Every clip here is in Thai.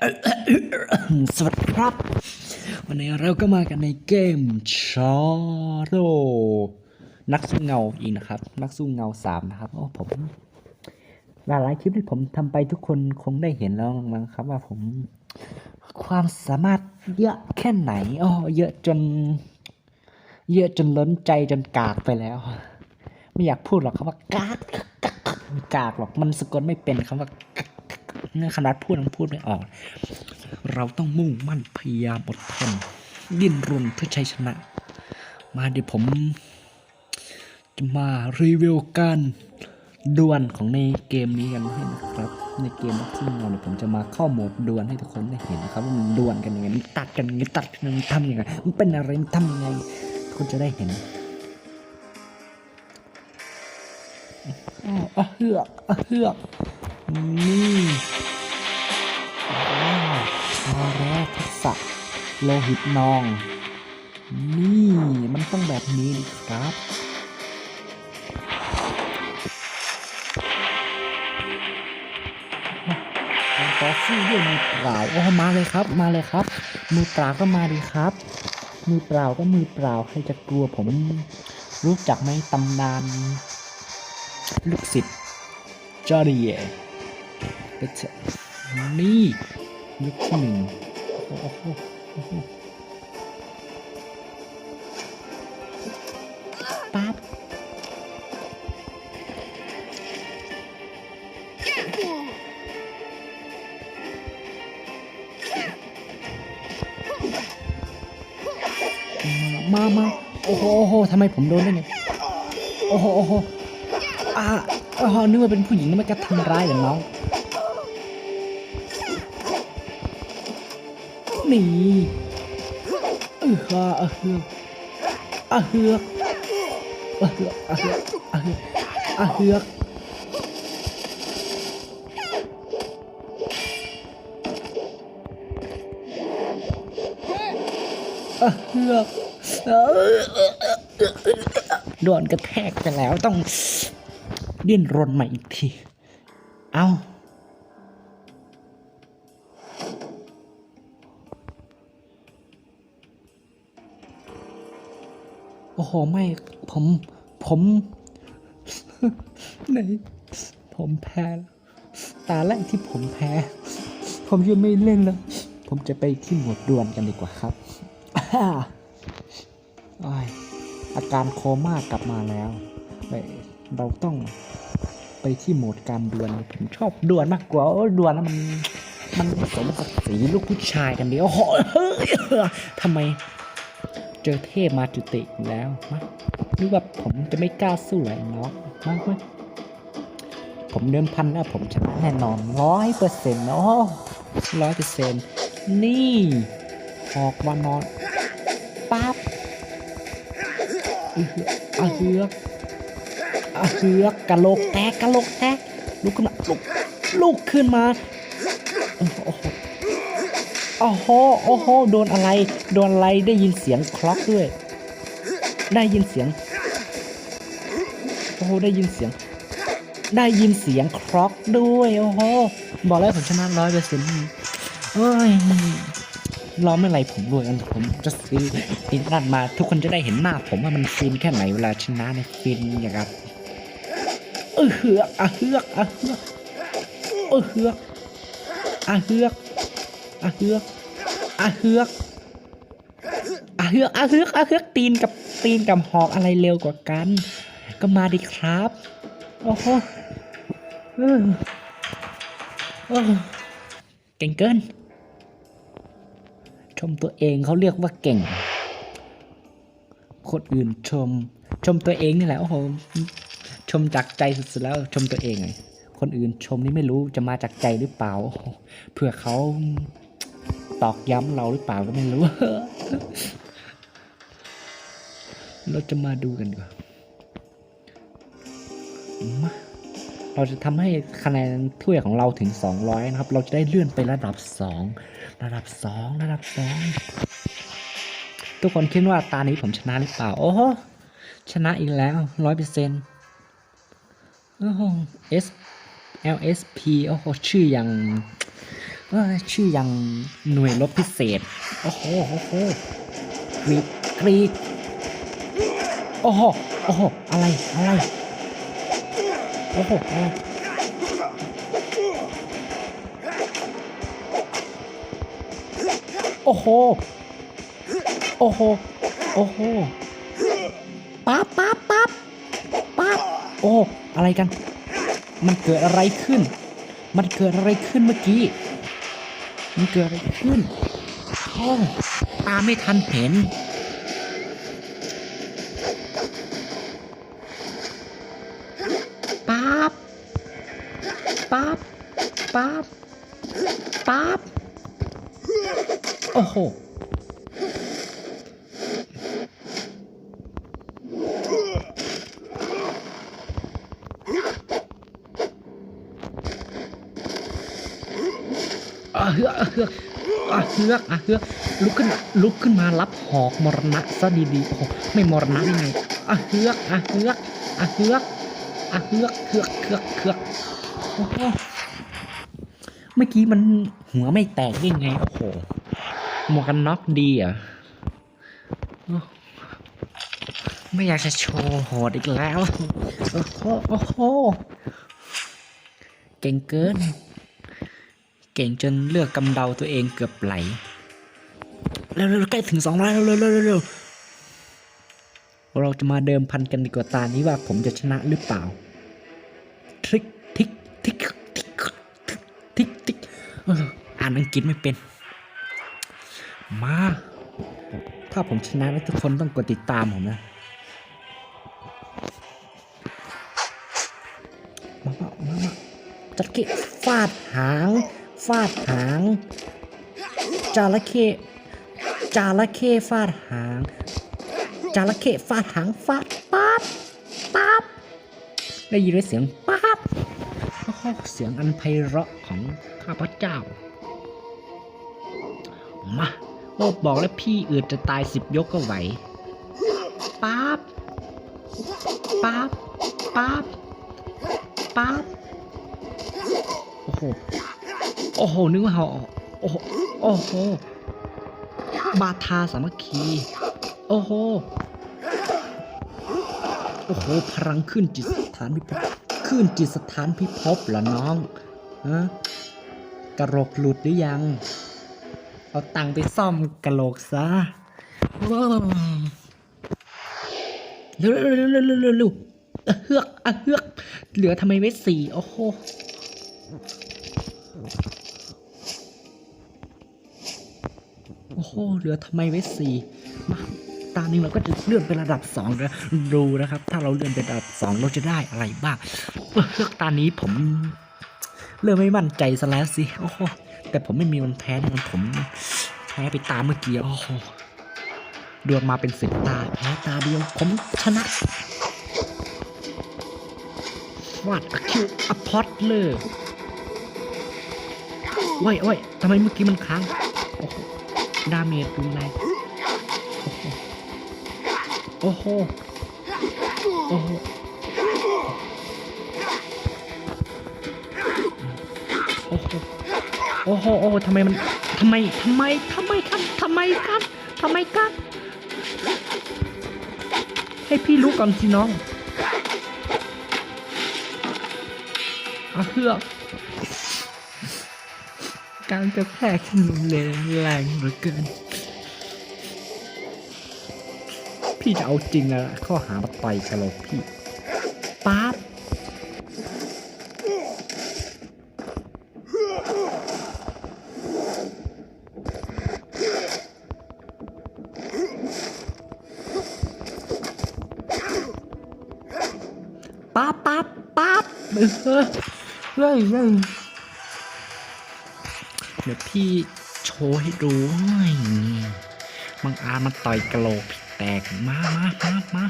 สวัสดีครับ วันนี้เราก็มากันในเกมชาโดนักสู้เงาอีกนะครับ นักสู้เงาสามนะครับโอ้ผมหลายๆคลิปที่ผมทำไปทุกคนคงได้เห็นแล้วมั้งครับ ว่าผม ความสามารถเยอะแค่ไหนอ๋อเยอะจน เยอะจนล้นใจจนกากไปแล้ว ไม่อยากพูดหรอกครับว่ากากกากม่กากหรอกมันสะกดไม่เป็นคำว่ากาก ขนาดพูดยังพูดไม่ออก เราต้องมุ่งมั่นพยายามอดทนดิ้นรนเพื่อชัยชนะ มาเดี๋ยวผม จะมารีวิวการดวลของในเกมนี้กันให้นะครับ ในเกมที่เราเนี่ยผมจะมาเข้าโหมดดวลให้ทุกคนได้เห็นนะครับว่ามันดวลกันยังไงมันตัดกันยังไงตัดกันยังไงมันทำยังไงมันเป็นอะไรมันทำยังไงทุกคนจะได้เห็นอ้าวอะเฮือกอะเฮือก นี่ว้าวมาแล้วทักษะโลหิตนอง นี่มันต้องแบบนี้ดิครับต่อสู้ด้วยมือเปล่าโอ้มาเลยครับ มาเลยครับ มือเปล่าก็มาดีครับ มือเปล่าก็มือเปล่าใครจะกลัวผมรู้จักไหมตำนาน ลูกศิษย์จอร์เดีย ก็จะนี่ยุคที่หนึ่งโอ้โหโอ้โหปั๊บมามาโอ้โหโอ้โหทำไมผมโดนได้ไง โอ้โหโอ้โหอ่าโอ้โหนึกว่าเป็นผู้หญิงแล้วมันก็ทำร้ายอย่างน้อง นี่เออฮะเออเฮือกอะเฮือกอะเฮือกอะเฮือกอะเฮือกอะเฮือกอเฮือกโดนกระแทกไปแล้วต้องดิ้นรนใหม่อีกที เอา โอ้โหไม่ผมผมไหนผมแพ้ ตาแรกที่ผมแพ้ ผมจะไม่เล่นแล้ว ผมจะไปที่หมวดดวลกันดีกว่าครับอ้ยอาการโคม่ากลับมาแล้วเอ้ยเราต้องไปที่โหมดการดวลผมชอบดวลมากกว่าโอ้ดวลแล้วมัน มันสมศักดิ์ศรีลูกผู้ชายกันเดียวโอ้โหเฮ้ยทำไม เจอเทพมาจุติแล้วมะหรือว่าผมจะไม่กล้าสู้อะไรเนาะมากไหมผมเดิมพันแล้วผมชนะแน่นอนร้อยเปอร์เซ็นต์เนาะร้อยเปอร์เซ็นต์นี่ออกมานอนปั๊บอื้อหืออะเฮือกอเฮือกกะโหลกแตกกะโหลกแตกลุกขึ้นมาลุกลุกขึ้นมา โอ้โห โอ้โห โดนอะไร โดนอะไร ได้ยินเสียงคล็อกด้วย ได้ยินเสียง โอ้โห ได้ยินเสียง ได้ยินเสียงคล็อกด้วย โอ้โห บอกแล้วผมชนะร้อยเปอร์เซ็นต์เอ้ยรอเมื่อไหร่ผมรวยกันผมจะซื้ออินนัดมา ทุกคนจะได้เห็นหน้าผมว่ามันฟินแค่ไหนเวลาชนะในฟินอย่างกับเออเฮือกอะเฮือกอะเฮือกเออเฮือกอะเฮือก อะเฮือกอะเฮือกอะเฮือกอะเฮือกอะเฮือกตีนกับตีนกับหอกอะไรเร็วกว่ากัน ก็มาดิครับ โอ้โหเออเก่งเกิน ชมตัวเองเขาเรียกว่าเก่ง คนอื่นชม ชมตัวเองนี่แหละโอ้โหชมจากใจสุดๆแล้วชมตัวเองไงคนอื่นชมนี่ไม่รู้จะมาจากใจหรือเปล่า เผื่อเขา ตอกย้ำเราหรือเปล่าก็ไม่รู้ เราจะมาดูกันดีกว่อนมาเราจะทำให้คะแนนถ้วยของเราถึง 200 นะครับ เราจะได้เลื่อนไประดับ 2 ระดับ 2 ระดับ 2 ทุกคนคิดว่าตานี้ผมชนะหรือเปล่า โอ้โหชนะอีกแล้ว 100%เปอร์เซ็นต์โอ้โห S LSP โอ้โห ชื่ออย่าง ชื่อยังหน่วยรบพิเศษ โอ้โหโอ้โหกรีดกรีดโอ้โหโอ้โหอะไร อะไร โอ้โหอะไรโอ้โห โอ้โห โอ้โหปั๊บปั๊บปั๊บปั๊บโอ้ อะไรกัน มันเกิดอะไรขึ้น มันเกิดอะไรขึ้นเมื่อกี้ มันเกิดอะไรขึ้นโอ้ตาไม่ทันเห็น ปั๊บ ปั๊บ ปั๊บ ปั๊บ โอ้โห อะเฮือกอะเฮือกอะเฮือกอะเฮือกลุกขึ้นลุกขึ้นมารับหอกมรณะซะดีๆโอ้โหไม่มรณะได้ไงอะเฮือกอะเฮือกอะเฮือกอะเฮือกเฮือกเฮือกเฮือกโอ้โหเมื่อกี้มันหัวไม่แตกได้ไงโอ้โหหมวกกันน็อกดีอะโอ้ไม่อยากจะโชว์โหดอีกแล้ว โอ้โห โอ้โห เก่งเกิน ก่งจนเลือกกำเดาตัวเองเกือบไหลเร็วๆใกล้ถึงสองร้อยเร็วๆเร็วๆเราจะมาเดิมพันกันดีกว่าตานี้ว่าผมจะชนะหรือเปล่าทริกทิกทิกทิกทิกทิกอ่านอังกฤษไม่เป็น มา ถ้าผมชนะแล้วทุกคนต้องกดติดตามผมนะมามามาจัดกะฟาดหาง ฟาดหาง จระเข้จระเข้ฟาดหาง จระเข้ฟาดหางฟาดปั๊บปั๊บได้ยินด้วยเสียงปั๊บโอ้เสียงอันไพเราะของข้าพเจ้า มาโอ้บอกแล้วพี่อืดจะตายสิบยกก็ไหวปั๊บปั๊บปั๊บปั๊บโอ้โห โอ้โห นึกว่าเขาโอ้โห โอ้โห บาทาสามัคคี โอ้โห โอ้โห พลังขึ้นจิตสถานพิภพ ขึ้นจิตสถานพิภพเหรอน้องฮะกระโหลกหลุดหรือยัง เอาตังค์ไปซ่อมกระโหลกซะเร็วเร็วเร็วเร็วเร็วเร็วเร็วอะเฮือกอะเฮือก เหลือทำไมไว้สี่โอ้โห อ้เหลือทำไมไว้สี่มาตาหนึ่งเราก็จะเลื่อนไประดับสองนะดูนะครับ ถ้าเราเลื่อนไประดับสองเราจะได้อะไรบ้างเลือกตานี้ผมเริ่มไม่มั่นใจซะแล้วสิโอ้โหแต่ผมไม่มีวันแพ้นะมันผมแพ้ไปตาเมื่อกี้โอ้โหดวงมาเป็นสิบตาแพ้ตาเดียวผมชนะฟาดอคิวอพอตเลยโอ้ยโอ้ยทำไมเมื่อกี้มันค้างโอ้โห ดาเมจรุนแรงโอ้โหโอ้โห โอ้โห โอ้โห โอ้โห โอ้โหทำไมมันทำไมทำไมทำไมครับทำไมครับทำไมครับ ให้พี่รู้ก่อนสิน้องอาเพื่อ การกระแทกที่รุนแรงแรงเหลือเกิน พี่จะเอาจริงแล้วล่ะข้อหามาต่อยกระโหลกพี่ป๊าบป๊าบป๊าบป๊าบเออเฮ้ยเฮ้ย เดี๋ยวพี่โชว์ให้ดูเฮ้ยบางอาจมาต่อยกระโหลกพี่แตกมามามามา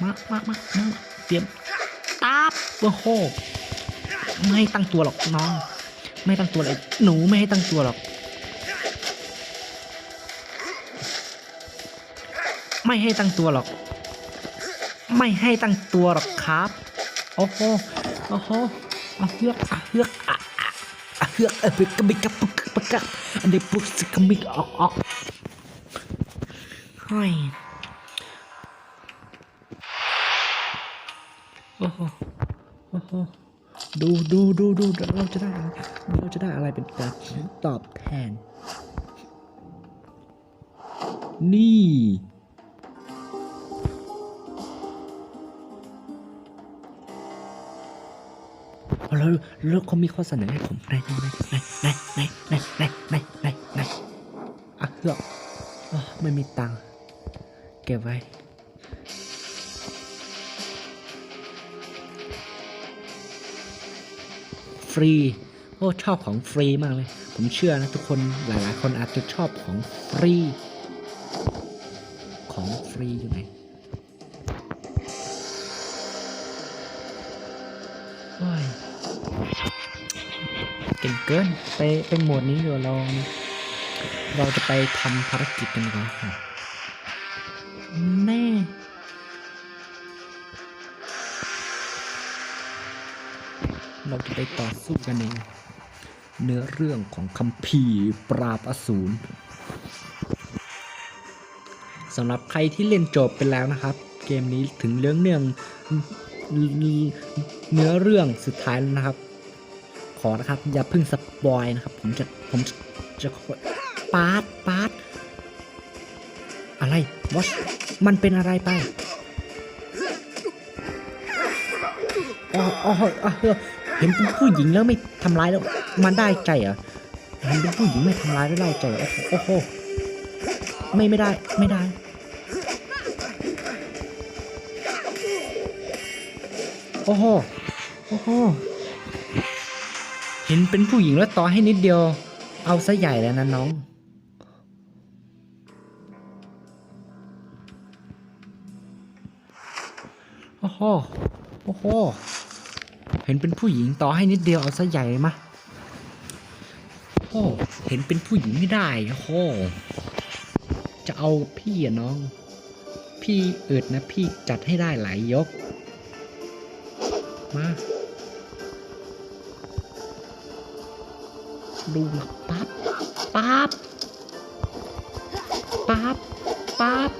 มามามามาเตรียมตาบโอ้โหไม่ตั้งตัวหรอกน้อง ไม่ตั้งตัวเลยหนูไม่ให้ตั้งตัวหรอก ไม่ให้ตั้งตัวหรอก ไม่ให้ตั้งตัวหรอกครับ โอ้โหโอ้โหอะเฮือกอะเฮือกอะเฮือกเออบิกกะบิกกะปุก ปะกะอันเดปุกสกมิกออกออกห้อยโอ้โหโอ้โหดูดูดูดูเราจะได้อะไรเราจะได้อะไรเป็นการตอบแทน นี่ แล้วแล้วเขามีข้อเสนอให้ผมไหนไหนไหนไหนไหนไหนไหนไหนไหนอะเฮือไม่มีตังค์เก็บไว้ฟรีโอ้ชอบของฟรีมากเลย ผมเชื่อนะทุกคนหลายๆ คนอาจจะชอบของฟรี ของฟรีอยู่ไหน ไปไปหมวดนี้เดี๋ยวเรา เราจะไปทำภารกิจกันก่อนครับแน่เราจะไปต่อสู้กันในเนื้อเรื่องของคัมภีร์ปราบอสูรสำหรับใครที่เล่นจบไปแล้วนะครับ เกมนี้ถึงเรื่องเนื่องเนื้อเรื่องสุดท้ายแล้วนะครับข อนะครับ อย่าเพิ่งสปอยนะครับ ผมจะผมจะจะปาดปาดอะไรวอชมันเป็นอะไรไปอ๋ออ๋อออเออเห็นเป็นผู้หญิงแล้วไม่ทำร้ายแล้ว มันได้ใจเหรอเห็นเป็นผู้หญิงไม่ทำร้ายแล้วได้ใจเหรอโอ้โหไม่ไม่ได้ไม่ได้โอ้โหโอ้โห เห็นเป็นผู้หญิงแล้วต่อให้นิดเดียว เอาซะใหญ่แล้วนะน้อง โอ้โห โอ้โห เห็นเป็นผู้หญิงต่อให้นิดเดียวเอาซะใหญ่มะโอ้เห็นเป็นผู้หญิงไม่ได้ โอ้โห จะเอาพี่อะน้อง พี่เอึดนะพี่จัดให้ได้หลายยก มา ดูนะปั๊บปั๊บปั๊บปั๊บ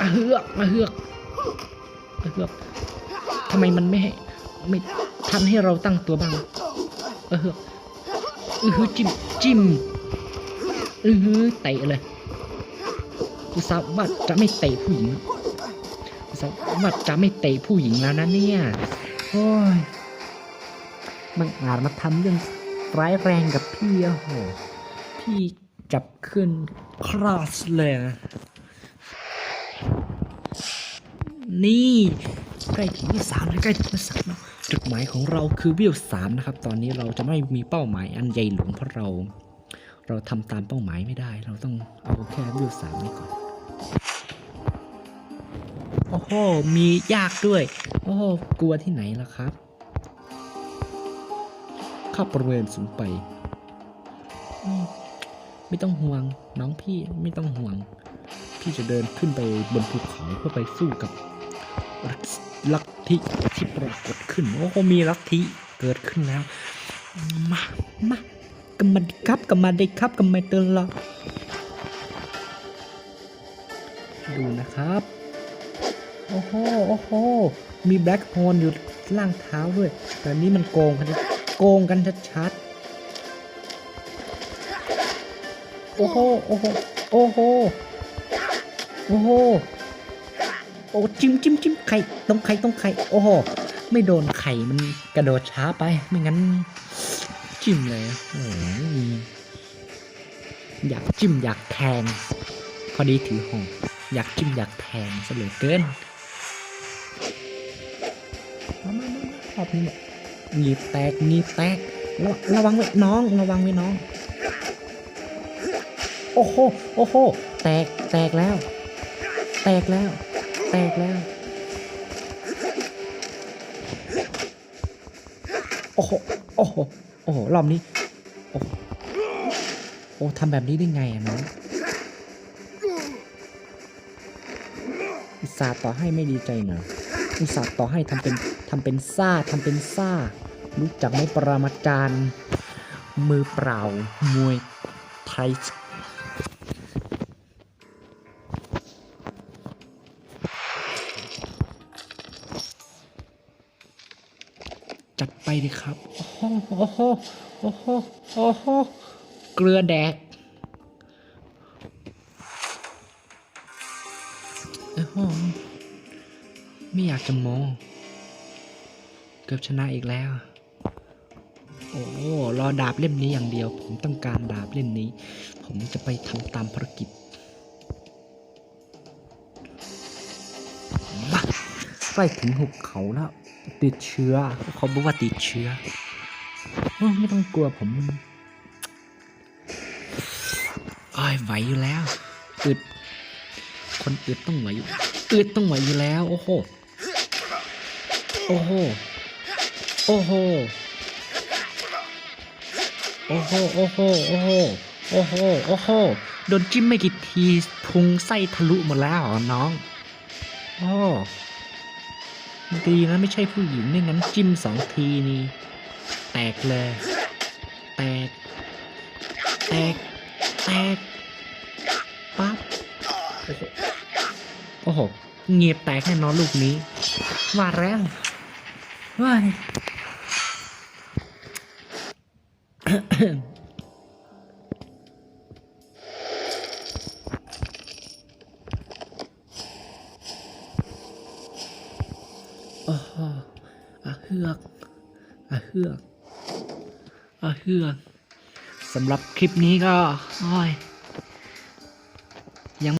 อะเฮือกอะเฮือกอะเฮือกทำไมมันไม่ให้ไม่ทันให้เราตั้งตัวบ้างอะเฮือกอือหือจิ้มจิ้มอือหือเตะเลยอุตส่าห์ว่าจะไม่เตะผู้หญิงอุตส่าห์ว่าจะไม่เตะผู้หญิงแล้วนะเนี่ยโอ้ย มันอาจมาทำเรื่องร้ายแรงกับพี่อะโหพี่จับขึ้นคลาสเลยนะนี่ใกล้ถึงที่สามแล้วใกล้ถึงที่สามแล้วจุดหมายของเราคือวิวสามนะครับ ตอนนี้เราจะไม่มีเป้าหมายอันใหญ่หลวงเพราะเรา เราทำตามเป้าหมายไม่ได้ เราต้องเอาแค่วิวสามนี้ก่อนโอ้โหมียากด้วย โอ้โหกลัวที่ไหนล่ะครับ ข้าบริเวณสูงไป ไม่ต้องห่วงน้องพี่ไม่ต้องห่วง พี่จะเดินขึ้นไปบนภูเขาเพื่อไปสู้กับลัทธิที่ปรากฏขึ้นโอ้โหมีลัทธิเกิดขึ้นแล้ว มามากำมาดิครับกำมาดิครับกำมาเตือนละดูนะครับ โอ้โห โอ้โห มีแบล็คโฮลอยู่ล่างเท้าด้วย แต่นี้มันโกงกัน โกงกันชัดๆ โอ้โห โอ้โห โอ้โห โอ้โห โอ้จิ้มจิ้มจิ้มไข่ตรงไข่ตรงไข่ โอ้โห ไม่โดนไข่มันกระโดดช้าไป ไม่งั้น จิ้มเลยโอ้อยากจิ้มอยากแทง พอดีถือหอกอยากจิ้มอยากแทงซะเหลือเกินมามามามารอบนี้เนี่ ยงีบแตกงีบแตกระระวังไว้น้อง ระวังไว้น้อง โอ้โหโอ้โหแตกแตกแล้ว แตกแล้ว แตกแล้ว โอ้โหโอ้โหโอ้โหรอบนี้ โอ้โหโอ้ทำแบบนี้ได้ไงอะน้องอุตส่าห์ต่อให้ไม่ดีใจน่อยอุตส่าห์ต่อให้ทำเป็น ทำเป็นซ่าทำเป็นซ่า รู้จักไหมปรามาจารย์ มือเปล่ามวยไทยจัดไปดิครับ โอ้โหโอ้โหโอ้โหโอ้โหเกลือแดกโอ้โหไม่อยากจะโม เกือบชนะอีกแล้ว โอ้รอดาบเล่มนี้อย่างเดียว ผมต้องการดาบเล่มนี้ ผมจะไปทำตามภารกิจมาใกล้ถึงหุบเขาแล้ว ติดเชื้อ เขาบอกว่าติดเชื้ออไม่ต้องกลัวผมอ้ยไหวอยู่แล้ว อึด คนอึดต้องไหวอยู่ อึดต้องไหวอยู่แล้ว โอ้โห โอ้โห โอ้โห โอ้โห โอ้โห โอ้โห โอ้โห โอ้โห โดนจิ้มไม่กี่ทีพุงไส้ทะลุหมดแล้วน้อง โอ้ดีนะไม่ใช่ผู้หญิงไม่งั้นจิ้มสองทีนี่ แตกเลย แตก แตก แตก ปั๊บ โอ้โห เงียบแตกแน่นอนลูกนี้ว่าแล้วว้าย โอ้โหอาเฮือกอาเฮือกอาเฮือกสำหรับคลิปนี้ก็อ้ย